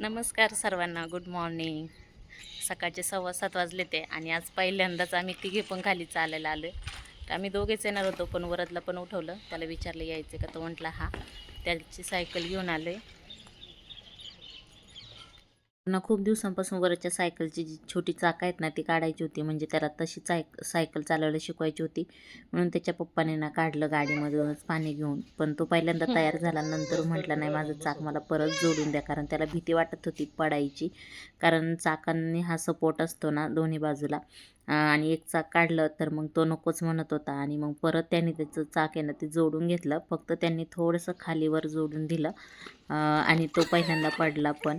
नमस्कार सर्वांना good morning सकाळचे सव्वा सात वाजले ते आणि आज पहिल्यांदाच आम्ही तिघे पण खाली चालायला आलो तर आम्ही दोघेच येणार होतो पण वरदला पण उठवलं. त्याला विचारलं यायचं का? तो म्हटला हा. त्याची सायकल घेऊन आलो आहे ना खूप दिवसांपासून वरच्या सायकलची जी छोटी चाक आहेत ना ती काढायची होती. म्हणजे त्याला तशी सायक सायकल चालवायला शिकवायची होती. म्हणून त्याच्या पप्पाने ना काढलं गाडीमधूनच पाणी घेऊन. पण तो पहिल्यांदा तयार झाला. नंतर म्हटलं नाही माझं चाक मला परत जोडून द्या. कारण त्याला भीती वाटत होती पडायची. कारण चाकांनी हा सपोर्ट असतो ना दोन्ही बाजूला. आणि एक चाक काढलं तर मग तो नकोच म्हणत होता. आणि मग परत त्यांनी त्याचं चाक आहे ना ते जोडून घेतलं. फक्त त्यांनी थोडंसं खालीवर जोडून दिलं. आणि तो पहिल्यांदा पडला पण.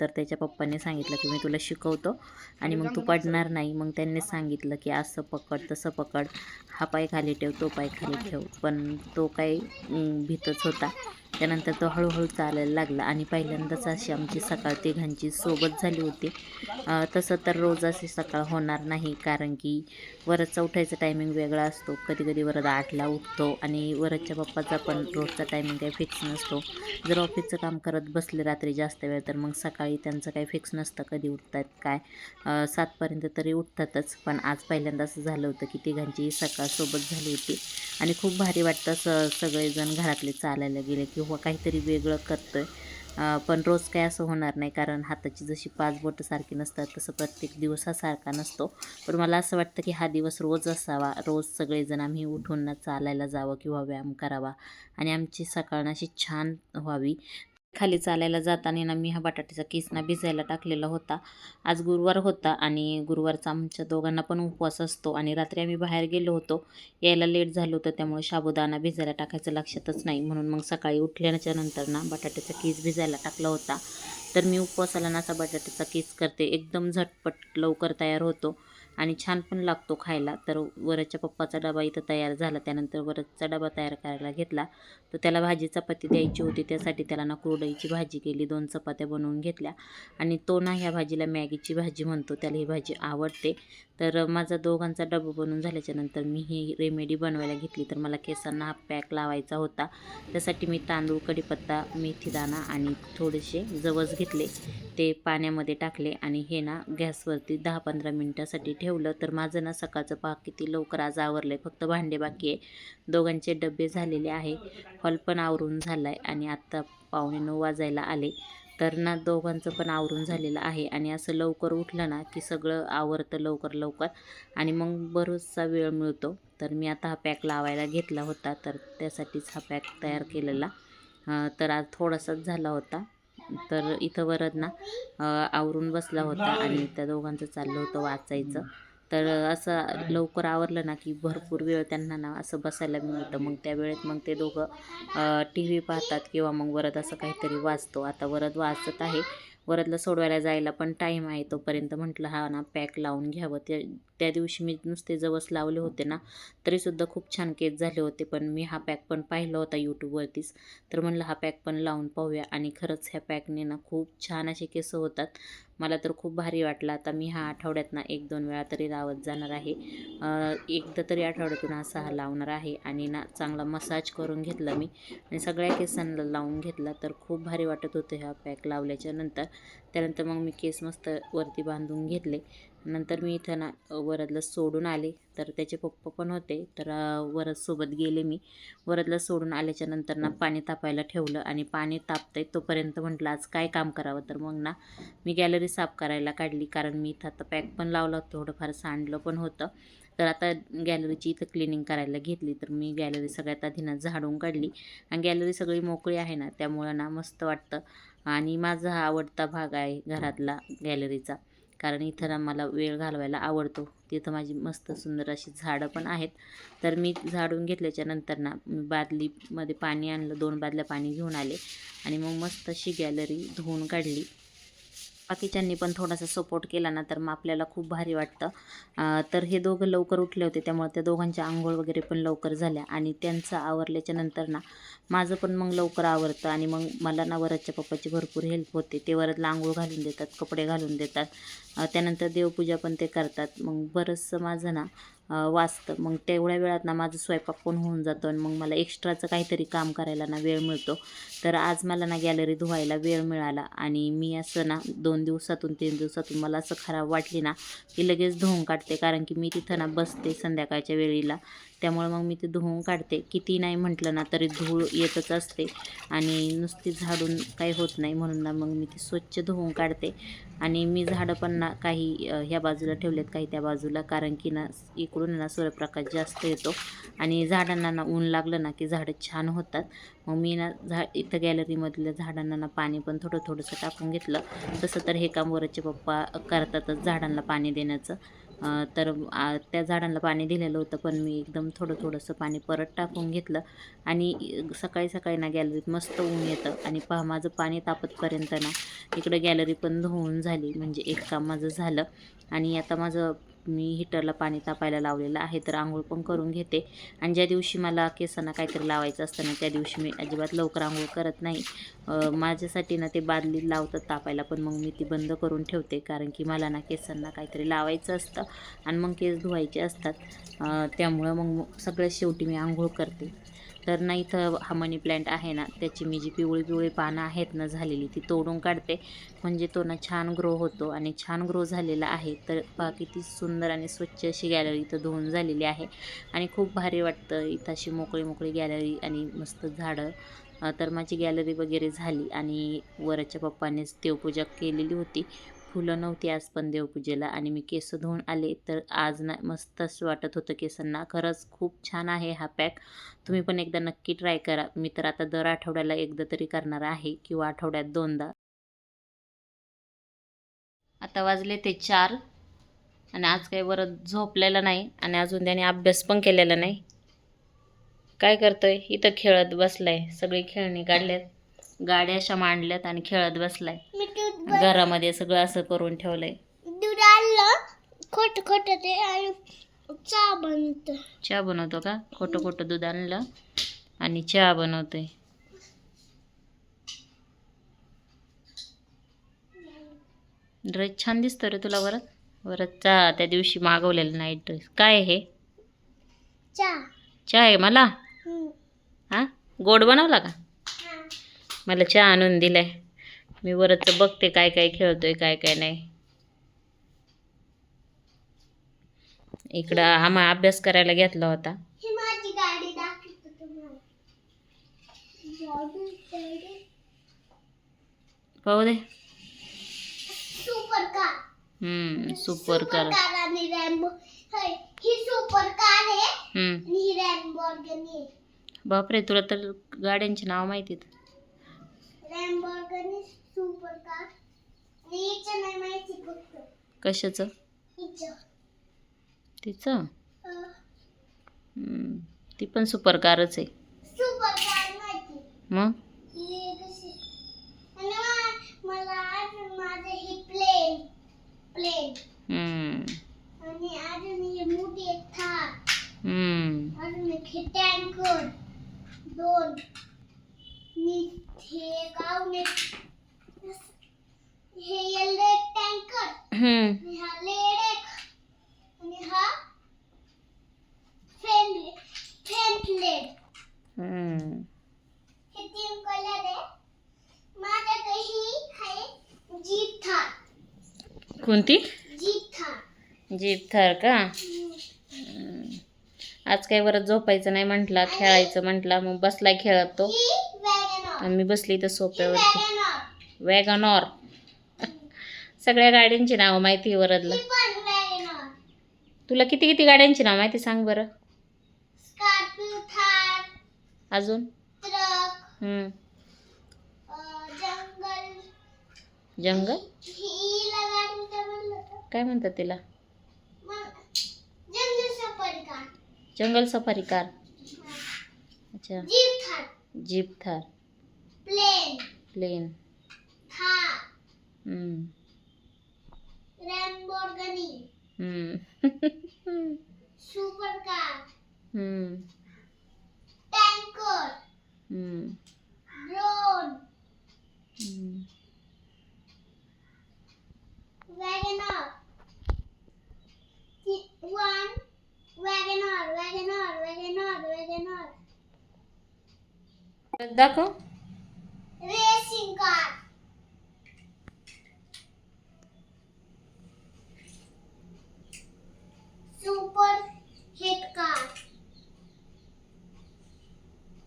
तर त्याच्या पप्पांनी सांगितलं की मी तुला शिकवतो आणि मग तू पडणार नाही. मग त्यांनी सांगितलं की असं पकड तसं पकड. हा पाय खाली ठेव तो पाय खाली ठेव. पण तो काही भीतच होता. त्यानंतर तो हळूहळू चालायला लागला आणि पहिल्यांदाच अशी आमची सकाळ तिघांची सोबत झाली होती. तसं तर रोज अशी सकाळ होणार नाही कारण की वरदचा उठायचा टायमिंग वेगळा असतो. कधी कधी वरद आठला उठतो आणि वरदच्या पप्पाचा पण रोजचा टायमिंग काही फिक्स नसतो. जर ऑफिसचं काम करत बसले रात्री जास्त वेळ तर मग सकाळी त्यांचं काही फिक्स नसतं कधी उठतात काय. सातपर्यंत तरी उठतातच पण आज पहिल्यांदा असं झालं होतं की तिघांची सकाळ सोबत झाली होती. आणि खूप भारी वाटतं स सगळेजण घरातले चालायला गेले की किंवा काहीतरी वेगळं करतो आहे पण रोज काय असं होणार नाही कारण हाताची जशी पाच बोटं सारखी नसतात तसं प्रत्येक दिवस हा सारखा नसतो. पण मला असं वाटतं की हा दिवस रोज असावा रोज सगळेजण आम्ही उठून चालायला जावं किंवा व्यायाम करावा. आणि आमची सकाळ अशी छान व्हावी. खाली चालायला जाताना ना मी हा बटाट्याचा केस ना भिजायला टाकलेला होता. आज गुरुवार होता आणि गुरुवारचा आमच्या दोघांना पण उपवास असतो आणि रात्री आम्ही बाहेर गेलो होतो. यायला लेट झालं होतं त्यामुळे साबुदाणा भिजायला टाकायचं लक्षातच नाही. म्हणून मग सकाळी उठल्याच्या नंतर ना बटाट्याचा किस भिजायला टाकला होता. तर मी उपवासाला ना असा बटाट्याचा किस करते. एकदम झटपट लवकर तयार होतो. आणि छान पण लागतो खायला. तर वरच्या पप्पाचा डबा इथं तयार झाला. त्यानंतर वरचा डबा तयार करायला घेतला. तर त्याला भाजी चपाती द्यायची होती. त्यासाठी त्याला ना कुरडईची भाजी केली. दोन चपात्या बनवून घेतल्या. आणि तो ना ह्या भाजीला मॅगीची भाजी म्हणतो. त्याला ही भाजी आवडते. तर माझा दोघांचा डबा बनवून झाल्याच्यानंतर मी ही रेमेडी बनवायला घेतली. तर मला केसांना हा पॅक लावायचा होता. त्यासाठी मी तांदूळ कढीपत्ता मेथीदाणा आणि थोडेसे जवस घेतले. ते पाण्यामध्ये टाकले आणि हे ना गॅसवरती दहा पंधरा मिनटासाठी ठेवलं तर माझं ना सकाळचं पाक किती लवकर आज आवरलं आहे फक्त भांडे बाकी आहे. दोघांचे डबे झालेले आहे. हॉल पण आवरून झाला आहे आणि आत्ता पावणे नऊ वाजायला आले. तर ना दोघांचं पण आवरून झालेलं आहे आणि असं लवकर उठलं ना की सगळं आवरतं लवकर लवकर आणि मग बरोचसा वेळ मिळतो. तर मी आता हा पॅक लावायला घेतला होता तर त्यासाठीच हा पॅक तयार केलेला. तर आज थोडासाच झाला होता. तर इथं वरद ना आवरून बसला होता आणि त्या दोघांचं चाललं होतं वाचायचं. तर असं लवकर आवरलं ना की भरपूर वेळ त्यांना ना असं बसायला मिळतं. मग त्या वेळेत मग ते दोघं टी व्ही पाहतात किंवा मग वरद असं काहीतरी वाचतो. आता वरद वाचत आहे. वरदला सोडवायला जायला पण टाईम आहे तोपर्यंत म्हटलं हा ना पॅक लावून घ्यावं. ते त्या दिवशी मी नुसते जवस लावले होते ना तरीसुद्धा खूप छान केस झाले होते. पण मी हा पॅक पण पाहिला होता यूट्यूबवरतीच तर म्हणलं हा पॅक पण लावून पाहूया. आणि खरंच ह्या पॅकने ना खूप छान असे केस होतात. मला तर खूप भारी वाटला. आता मी हा आठवड्यात ना एक दोन वेळा तरी लावत जाणार आहे. एकदा तरी आठवड्यातून असा हा लावणार आहे. आणि ना चांगला मसाज करून घेतला मी. आणि सगळ्या केसांना लावून घेतला. तर खूप भारी वाटत होतं हा पॅक लावल्याच्या नंतर. त्यानंतर मग मी केस मस्त वरती बांधून घेतले. नंतर मी इथं ना वरदला सोडून आले. तर त्याचे पप्पा पण होते. तर वरदसोबत गेले मी. वरदला सोडून आल्याच्यानंतर ना पाणी तापायला ठेवलं आणि पाणी तापतंय तोपर्यंत म्हटलं आज काय काम करावं? तर मग ना मी गॅलरी साफ करायला काढली. कारण मी इथं आता पॅक पण लावलं थोडंफार सांडलं पण होतं. तर आता गॅलरीची इथं क्लिनिंग करायला घेतली. तर मी गॅलरी सगळ्यात आधी ना झाडून काढली. आणि गॅलरी सगळी मोकळी आहे ना त्यामुळं ना मस्त वाटतं. आणि माझा हा आवडता भाग आहे घरातला गॅलरीचा. कारण इथं मला वेळ घालवायला आवडतो. तिथं माझी मस्त सुंदर अशी झाडं पण आहेत. तर मी झाडून घेतल्याच्या नंतर ना बादलीमध्ये पाणी आणलं दोन बादल्या पाणी घेऊन आले आणि मग मस्त अशी गॅलरी धुवून काढली. बाकीच्यांनी पण थोडासा सपोर्ट केला ना तर मग आपल्याला खूप भारी वाटतं. तर हे दोघं लवकर उठले होते त्यामुळे त्या दोघांच्या आंघोळ वगैरे पण लवकर झाल्या. आणि त्यांचं आवरल्याच्या नंतर ना माझं पण मग लवकर आवरतं आणि मग मला ना वरदच्या पप्पाची भरपूर हेल्प होते. ते वरदला आंघोळ घालून देतात कपडे घालून देतात. त्यानंतर देवपूजा पण ते करतात. मग बरंचसं माझं ना वाचतं. मग तेवढ्या वेळात ना माझं स्वयंपाक पण होऊन जातो आणि मग मला एक्स्ट्राचं काहीतरी काम करायला ना वेळ मिळतो. तर आज मला ना गॅलरी धुवायला वेळ मिळाला आणि मी असं ना दोन दिवसातून तीन दिवसातून मला असं खराब वाटली ना की लगेच धुवून काढते. कारण की मी तिथं ना बसते संध्याकाळच्या वेळेला. त्यामुळे मग मी ते धुवून काढते. किती नाही म्हटलं ना तरी धूळ येतच असते आणि नुसती झाडून काही होत नाही म्हणून ना मग मी ती स्वच्छ धुवून काढते. आणि मी झाडं पण ना काही ह्या बाजूला ठेवलेत काही त्या बाजूला. कारण की ना इकडून ना सूर्यप्रकाश जास्त येतो. आणि झाडांना ना ऊन लागलं ना की झाडं छान होतात. मग मी ना झा इथं गॅलरीमधल्या झाडांना ना पाणी पण थोडं थोडंसं टाकून घेतलं. तसं तर हे काम वरचे पप्पा करतातच झाडांना पाणी देण्याचं. तर त्या झाडांना पाणी दिलेलं होतं पण मी एकदम थोडं थोडंसं पाणी परत टाकून घेतलं. आणि सकाळी सकाळी ना गॅलरीत मस्त ऊन येतं. आणि पहा माझं पाणी तापतपर्यंत ना इकडं गॅलरी पण धुवून झाली. म्हणजे एक काम माझं झालं. आणि आता माझं मी हिटरला पाणी तापायला लावलेलं आहे तर आंघोळ पण करून घेते. आणि ज्या दिवशी मला केसांना काहीतरी लावायचं असतं ना त्या दिवशी मी अजिबात लवकर आंघोळ करत नाही. माझ्यासाठी ना ते बादली लावतात तापायला पण मग मी ती बंद करून ठेवते कारण की मला ना केसांना काहीतरी लावायचं असतं आणि मग केस धुवायचे असतात. त्यामुळं मग सगळ्यात शेवटी मी आंघोळ करते. तर ना इथं हा मनी प्लॅन्ट आहे ना त्याची मी जी पिवळी पिवळी पानं आहेत ना झालेली ती तोडून काढते. म्हणजे तो ना छान ग्रो होतो आणि छान ग्रो झालेला आहे. तर पहा किती सुंदर आणि स्वच्छ अशी गॅलरी इथं धुवून झालेली आहे. आणि खूप भारी वाटतं इथं अशी मोकळी मोकळी गॅलरी आणि मस्त झाडं. तर माझी गॅलरी वगैरे झाली आणि वरच्या पप्पानेच देवपूजा केलेली होती. फुलं नव्हती आज पण देवपूजेला आणि मी केस धुवून आले तर आज ना मस्त वाटत होतं केसांना. खरंच खूप छान आहे हा पॅक. तुम्ही पण एकदा नक्की ट्राय करा. मी तर आता दर आठवड्याला एकदा तरी करणार आहे किंवा आठवड्यात दोनदा. आता वाजले ते चार आणि आज काही बरं झोपलेलं नाही आणि अजून त्याने अभ्यास पण केलेला नाही. काय करतोय? इथं खेळत बसलाय. सगळी खेळणी काढल्यात. गाड्या अशा मांडल्यात आणि खेळत बसलाय. घरामध्ये सगळं असं करून ठेवलंय. दूध आणलं खोट खोट ते आणि चहा बनत चहा बनवतो का? खोटं खोटं दूध आणलं आणि चहा बनवतोय. ड्रेस छान दिसतो रे तुला बरं बरं चहा त्या दिवशी मागवलेला नाईट ड्रेस काय आहे हे? चहा. चहा आहे मला. हां? गोड बनवला का. मला चहा आणून दिलाय. मी वरच बघते काय काय खेळतोय काय काय नाही. इकडं आम्हा अभ्यास करायला घेतला होता. पाहू दे. सुपर कार हम्म सुपर कर कार आणि रॅम्बो. ही सुपर कार ही रॅम्बोर्गिनी आहे. बापरे तुला तर गाड्यांची नाव माहितीत रॅम्बोर्गिनी कशाच? तिच? कशाचं तिचं ती पण सुपर कारच आहे. मग? मला प्लेन प्लेन हम्म, आणि अजून ही मोठी एक थार हम्म, अजून एक हे टँकर दोन आणि हे एक अजून एक हे येल्लो एक टँकर हम्म, आणि हा लेड एक आणि हा फ्रेंड फ्रेंड लेड हम्म. हे तीन कलर आहे माझ्याकडे ही आहे जीप थार कोणती? जीप थार का. आज काही बरं झोपायचं नाही म्हटला खेळायचं म्हटला मग बसलाय खेळत तो. ही मी बसली तर सोप्यावरती. वॅगनॉर. सगळ्या गाड्यांची नावं माहिती वरदला. तुला किती किती गाड्यांची नाव माहिती सांग बरं. अजून. जंगल जंगल हिला गाडीचं म्हणलं तर काय म्हणतात तिला? Jungle safari car. अच्छा. Jeep Thar. Plane. Plane. Super car. Tanker. Drone. WagonR. दाखव. Racing car super hit car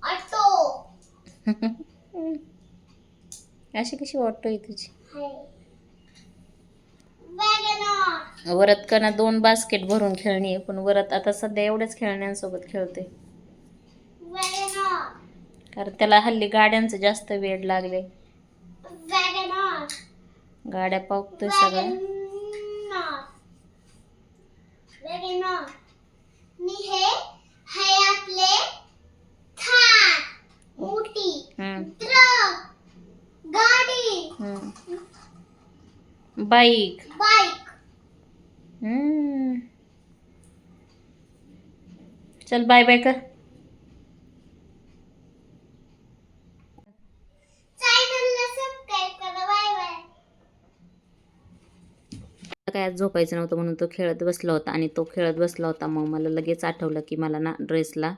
auto. अशी कशी वाटतोय तुझी? वॅगनर. वरत कना दोन बास्केट भरून खेळणी आहे पण वरत आता सध्या एवढ्याच खेळण्यांसोबत खेळते कारण त्याला हल्ली गाड्यांचं जास्त वेळ लागले. गाड्या पावतोय हम्म. बाईक. बाईक. हम्म. चल बाय बाय कर चॅनलला सबस्क्राईब करा बाय बाय काय आज झोपायचं नव्हतं म्हणून तो खेळत बसला होता आणि तो खेळत बसला होता. मग मला लगेच आठवलं की मला ना ड्रेसला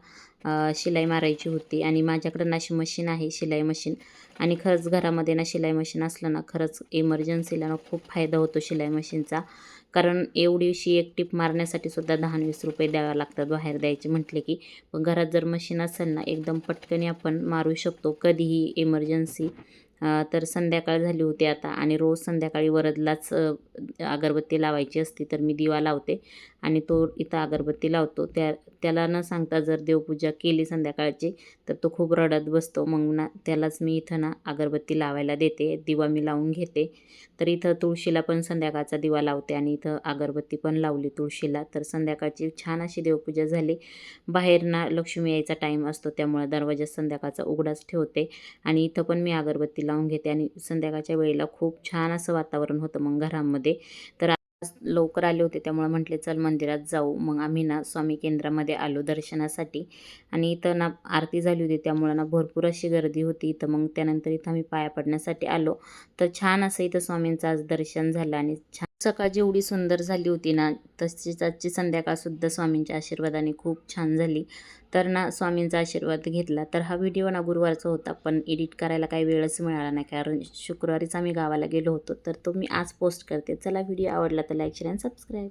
शिलाई मारायची होती आणि माझ्याकडं ना अशी मशीन आहे शिलाई मशीन. आणि खरंच घरामध्ये ना शिलाई मशीन असलं ना खरंच इमर्जन्सीला ना खूप फायदा होतो शिलाई मशीनचा. कारण एवढीशी एक टिप मारण्यासाठी सुद्धा दहा वीस रुपये द्यावे लागतात बाहेर द्यायचे म्हटले की. पण घरात जर मशीन असेल ना एकदम पटकन आपण मारू शकतो कधीही इमर्जन्सी तर संध्याकाळ झाली होती आता आणि रोज संध्याकाळी वरदलाच अगरबत्ती लावायची असती तर मी दिवा लावते आणि तो इथं अगरबत्ती लावतो. त्या त्याला न सांगता जर देवपूजा केली संध्याकाळची तर तो खूप रडत बसतो. मग ना त्यालाच मी इथं ना अगरबत्ती लावायला देते. दिवा मी लावून घेते. तर इथं तुळशीला पण संध्याकाळचा दिवा लावते आणि इथं अगरबत्ती पण लावली तुळशीला. तर संध्याकाळची छान अशी देवपूजा झाली. बाहेर ना लक्ष्मी यायचा टाईम असतो त्यामुळे दरवाजा संध्याकाळचा उघडाच ठेवते आणि इथं पण मी अगरबत्ती लावून घेते आणि संध्याकाळच्या वेळेला खूप छान असं वातावरण होतं मग घरामध्ये. तर आज लवकर आले होते त्यामुळे म्हटले चल मंदिरात जाऊ. मग आम्ही ना स्वामी केंद्रामध्ये आलो दर्शनासाठी. आणि इथं ना आरती झाली होती त्यामुळं ना भरपूर अशी गर्दी होती. इथं मग त्यानंतर इथं आम्ही पाया पडण्यासाठी आलो. तर छान असं इथं स्वामींचं आज दर्शन झालं आणि छान सकाळ जेवढी सुंदर झाली होती ना तशीच आजची संध्याकाळसुद्धा स्वामींच्या आशीर्वादाने खूप छान झाली. तर ना स्वामींचा आशीर्वाद घेतला. तर हा व्हिडिओ ना गुरुवारचा होता पण एडिट करायला काही वेळच मिळाला नाही. कारण शुक्रवारीच आम्ही गावाला गेलो होतो. तर तो मी आज पोस्ट करते. चला व्हिडिओ आवडला तर लाईक शेअर आणि सबस्क्राईब.